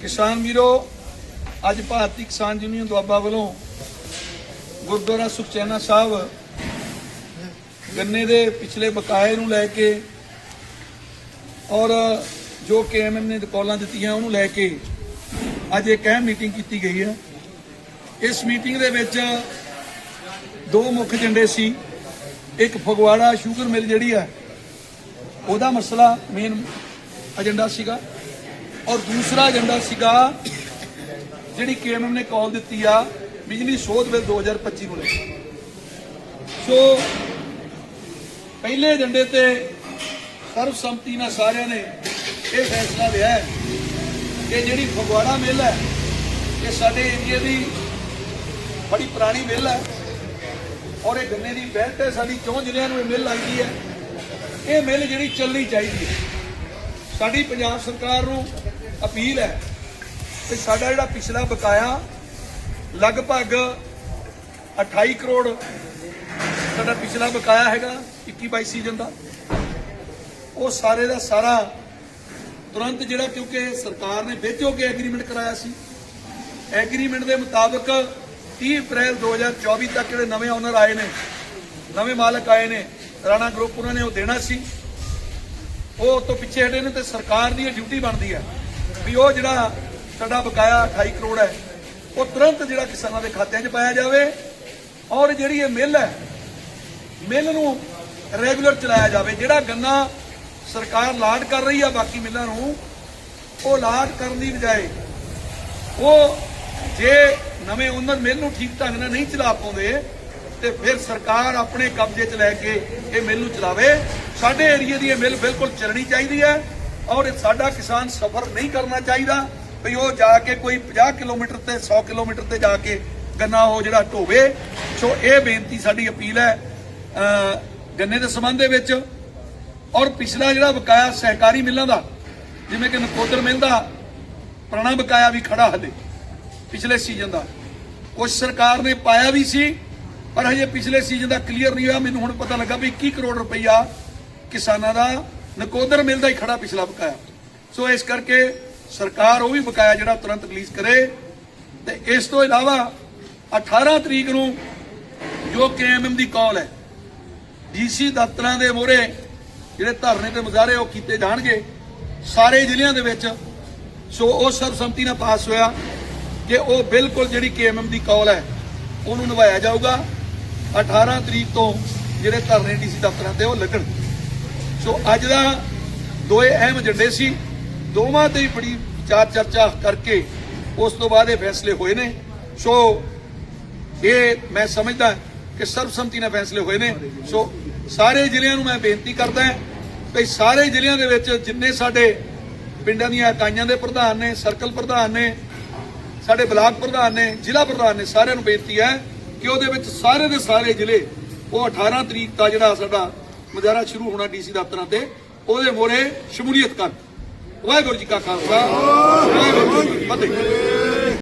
ਕਿਸਾਨ ਵੀਰੋ, ਅੱਜ ਭਾਰਤੀ ਕਿਸਾਨ ਯੂਨੀਅਨ ਦੁਆਬਾ ਵੱਲੋਂ ਗੁਰਦੁਆਰਾ ਸੁਖਚੈਨਾ ਸਾਹਿਬ ਗੰਨੇ ਦੇ ਪਿਛਲੇ ਬਕਾਏ ਨੂੰ ਲੈ ਕੇ ਔਰ ਜੋ ਕੇਐਮਐਮ ਨੇ ਕਾਲਾਂ ਦਿੱਤੀਆਂ ਉਹਨੂੰ ਲੈ ਕੇ ਅੱਜ ਇੱਕ ਅਹਿਮ ਮੀਟਿੰਗ ਕੀਤੀ ਗਈ ਹੈ। ਇਸ ਮੀਟਿੰਗ ਦੇ ਵਿੱਚ ਦੋ ਮੁੱਖ ਏਜੰਡੇ ਸੀ। ਇੱਕ ਫਗਵਾੜਾ ਸ਼ੂਗਰ ਮਿਲ ਜਿਹੜੀ ਹੈ, ਉਹਦਾ ਮਸਲਾ ਮੇਨ ਏਜੰਡਾ ਸੀਗਾ। ਔਰ ਦੂਸਰਾ ਏਜੰਡਾ ਸੀਗਾ ਜਿਹੜੀ ਕੇਐਮਐਮ ਨੇ ਕਾਲ ਦਿੱਤੀ ਆ ਬਿਜਲੀ ਸੋਧ ਬਿੱਲ 2025 ਨੂੰ ਲੈ ਕੇ। ਸੋ ਪਹਿਲੇ ਏਜੰਡੇ ਤੇ ਸਰਬਸੰਮਤੀ ਨਾਲ ਸਾਰਿਆਂ ਨੇ ਇਹ ਫੈਸਲਾ ਲਿਆ ਹੈ ਕਿ ਜਿਹੜੀ ਫਗਵਾੜਾ ਮਿੱਲ ਹੈ, ਇਹ ਸਾਡੇ ਏਰੀਏ ਦੀ ਬੜੀ ਪੁਰਾਣੀ ਮਿੱਲ ਹੈ ਔਰ ਇਹ ਗੰਨੇ ਦੀ ਬੈਲਟ ਹੈ, ਸਾਡੀ ਚੌਂ ਜ਼ਿਲ੍ਹਿਆਂ ਨੂੰ ਇਹ ਮਿੱਲ ਲੱਗਦੀ ਹੈ। ਇਹ ਮਿੱਲ ਜਿਹੜੀ ਚੱਲਣੀ ਚਾਹੀਦੀ ਹੈ। ਸਾਡੀ ਪੰਜਾਬ ਸਰਕਾਰ ਨੂੰ ਅਪੀਲ ਹੈ ਕਿ ਸਾਡਾ ਜਿਹੜਾ ਪਿਛਲਾ ਬਕਾਇਆ ਲਗਭਗ 28 ਕਰੋੜ ਸਾਡਾ ਪਿਛਲਾ ਬਕਾਇਆ ਹੈਗਾ 21 22 ਸੀਜ਼ਨ ਦਾ। ਉਹ ਸਾਰੇ ਦਾ ਸਾਰਾ ਤੁਰੰਤ ਜਿਹੜਾ ਕਿਉਂਕਿ ਸਰਕਾਰ ਨੇ ਵਿੱਚ ਹੋ ਕੇ ਐਗਰੀਮੈਂਟ ਕਰਾਇਆ ਸੀ। ਐਗਰੀਮੈਂਟ ਦੇ ਮੁਤਾਬਕ 30 ਅਪ੍ਰੈਲ 2024 ਤੱਕ ਜਿਹੜੇ ਨਵੇਂ ਓਨਰ ਆਏ ਨੇ, ਨਵੇਂ ਮਾਲਕ ਆਏ ਨੇ, ਰਾਣਾ ਗਰੁੱਪ ਉਹਨਾਂ ਨੇ ਉਹ ਦੇਣਾ ਸੀ। ਉਹ ਤੋਂ ਪਿੱਛੇ ਹਟੇ ਨੇ ਤੇ ਸਰਕਾਰ ਦੀ ਇਹ ਡਿਊਟੀ ਬਣਦੀ ਹੈ। ਵੀ ਉਹ ਜਿਹੜਾ ਸਾਡਾ ਬਕਾਇਆ 28 ਕਰੋੜ ਹੈ, ਉਹ ਤੁਰੰਤ ਜਿਹੜਾ ਕਿਸਾਨਾਂ ਦੇ ਖਾਤਿਆਂ 'ਚ ਪਾਇਆ ਜਾਵੇ ਔਰ ਜਿਹੜੀ ਇਹ ਮਿੱਲ ਹੈ, ਮਿੱਲ ਨੂੰ ਰੈਗੂਲਰ ਚਲਾਇਆ ਜਾਵੇ। ਜਿਹੜਾ ਗੰਨਾ ਸਰਕਾਰ ਲਾਟ ਕਰ ਰਹੀ ਆ ਬਾਕੀ ਮਿੱਲਾਂ ਨੂੰ, ਉਹ ਲਾਟ ਕਰਨ ਦੀ ਬਜਾਏ ਉਹ ਜੇ ਨਵੇਂ ਓਨਰ ਮਿੱਲ ਨੂੰ ਠੀਕ ਢੰਗ ਨਾਲ ਨਹੀਂ ਚਲਾ ਪਾਉਂਦੇ, ਤੇ ਫਿਰ ਸਰਕਾਰ ਆਪਣੇ ਕਬਜ਼ੇ 'ਚ ਲੈ ਕੇ ਇਹ ਮਿੱਲ ਨੂੰ ਚਲਾਵੇ। ਸਾਡੇ ਏਰੀਏ ਦੀ ਇਹ ਮਿੱਲ ਬਿਲਕੁਲ ਚੱਲਣੀ ਚਾਹੀਦੀ ਹੈ। ਔਰ ਸਾਡਾ ਕਿਸਾਨ ਸਫਰ ਨਹੀਂ ਕਰਨਾ ਚਾਹੀਦਾ ਵੀ ਉਹ ਜਾ ਕੇ ਕੋਈ 50 ਕਿਲੋਮੀਟਰ ਤੇ 100 ਕਿਲੋਮੀਟਰ ਤੇ ਜਾ ਕੇ ਗੰਨਾ ਉਹ ਜਿਹੜਾ ਢੋਵੇ। ਸੋ ਇਹ ਬੇਨਤੀ ਸਾਡੀ ਅਪੀਲ ਹੈ ਗੰਨੇ ਦੇ ਸੰਬੰਧ ਦੇ ਵਿੱਚ। ਔਰ ਪਿਛਲਾ ਜਿਹੜਾ ਬਕਾਇਆ ਸਹਿਕਾਰੀ ਮਿੱਲਾਂ ਦਾ, ਜਿਵੇਂ ਕਿ ਨਕੋਦਰ ਮਿੱਲ ਦਾ, ਪੁਰਾਣਾ ਬਕਾਇਆ ਵੀ ਖੜਾ ਹਲੇ ਪਿਛਲੇ ਸੀਜ਼ਨ ਦਾ। ਕੁਝ ਸਰਕਾਰ ਨੇ ਪਾਇਆ ਵੀ ਸੀ, ਪਰ ਹਜੇ ਪਿਛਲੇ ਸੀਜ਼ਨ ਦਾ ਕਲੀਅਰ ਨਹੀਂ ਹੋਇਆ। ਮੈਨੂੰ ਹੁਣ ਪਤਾ ਲੱਗਾ ਵੀ 21 ਕਰੋੜ ਰੁਪਈਆ ਕਿਸਾਨਾਂ ਦਾ ਨਕੋਦਰ ਮਿਲ ਦਾ ਹੀ ਖੜਾ ਪਿਛਲਾ ਬਕਾਇਆ। ਸੋ ਇਸ ਕਰਕੇ ਸਰਕਾਰ ਉਹ ਵੀ ਬਕਾਇਆ ਜਿਹੜਾ ਤੁਰੰਤ ਰਿਲੀਜ਼ ਕਰੇ। ਤੇ ਇਸ ਤੋਂ ਇਲਾਵਾ 18 ਤਰੀਕ ਨੂੰ ਜੋ ਕੇਐਮਐਮ ਦੀ ਕਾਲ ਹੈ, ਡੀਸੀ ਦਫ਼ਤਰਾਂ ਦੇ ਮੋਹਰੇ ਜਿਹੜੇ ਧਰਨੇ ਤੇ ਮੁਜ਼ਾਹਰੇ ਉਹ ਕੀਤੇ ਜਾਣਗੇ, ਸਾਰੇ ਜ਼ਿਲ੍ਹਿਆਂ ਦੇ ਵਿੱਚ। ਸੋ ਉਹ ਸਰਬਸੰਮਤੀ ਨਾਲ ਪਾਸ ਹੋਇਆ ਕਿ ਉਹ ਬਿਲਕੁਲ ਜਿਹੜੀ ਕੇਐਮਐਮ ਦੀ ਕਾਲ ਹੈ, ਉਹਨੂੰ ਨਿਭਾਇਆ ਜਾਊਗਾ। 18 ਤਰੀਕ ਤੋਂ ਜਿਹੜੇ ਧਰਨੇ ਡੀਸੀ ਦਫ਼ਤਰਾਂ ਤੇ ਉਹ ਲੱਗਣ ਸੋ ਅੱਜ ਦਾ ਦੋਏ ਅਹਿਮ ਏਜੰਡੇ ਸੀ। ਦੋਵਾਂ ਤੇ ਹੀ ਬੜੀ ਵਿਚਾਰ ਚਰਚਾ ਕਰਕੇ ਉਸ ਤੋਂ ਬਾਅਦ ਇਹ ਫੈਸਲੇ ਹੋਏ ਨੇ। ਸੋ ਇਹ ਮੈਂ ਸਮਝਦਾ ਕਿ ਸਰਬਸੰਮਤੀ ਨਾਲ ਫੈਸਲੇ ਹੋਏ ਨੇ। ਸੋ ਸਾਰੇ ਜ਼ਿਲ੍ਹਿਆਂ ਨੂੰ ਮੈਂ ਬੇਨਤੀ ਕਰਦਾ ਕਿ ਸਾਰੇ ਜ਼ਿਲ੍ਹਿਆਂ ਦੇ ਵਿੱਚ ਜਿੰਨੇ ਸਾਡੇ ਪਿੰਡਾਂ ਦੀਆਂ ਇਕਾਈਆਂ ਦੇ ਪ੍ਰਧਾਨ ਨੇ, ਸਰਕਲ ਪ੍ਰਧਾਨ ਨੇ, ਸਾਡੇ ਬਲਾਕ ਪ੍ਰਧਾਨ ਨੇ, ਜ਼ਿਲ੍ਹਾ ਪ੍ਰਧਾਨ ਨੇ ਸਾਰਿਆਂ ਨੂੰ ਬੇਨਤੀ ਹੈ ਕਿ ਉਹਦੇ ਵਿੱਚ ਸਾਰੇ ਦੇ ਸਾਰੇ ਜ਼ਿਲ੍ਹੇ ਉਹ 18 ਤਰੀਕ ਦਾ ਜਿਹੜਾ ਸਾਡਾ ਮੁਜ਼ਾਹਰਾ ਸ਼ੁਰੂ ਹੋਣਾ ਡੀਸੀ ਦਫ਼ਤਰਾਂ ਤੇ, ਉਹਦੇ ਮੋਰੇ ਸ਼ਮੂਲੀਅਤ ਕਰ। ਵਾਹਿਗੁਰੂ ਜੀ ਕਾ ਖਾਲਸਾ, ਵਾਹਿਗੁਰੂ ਜੀ ਫਤਿਹ।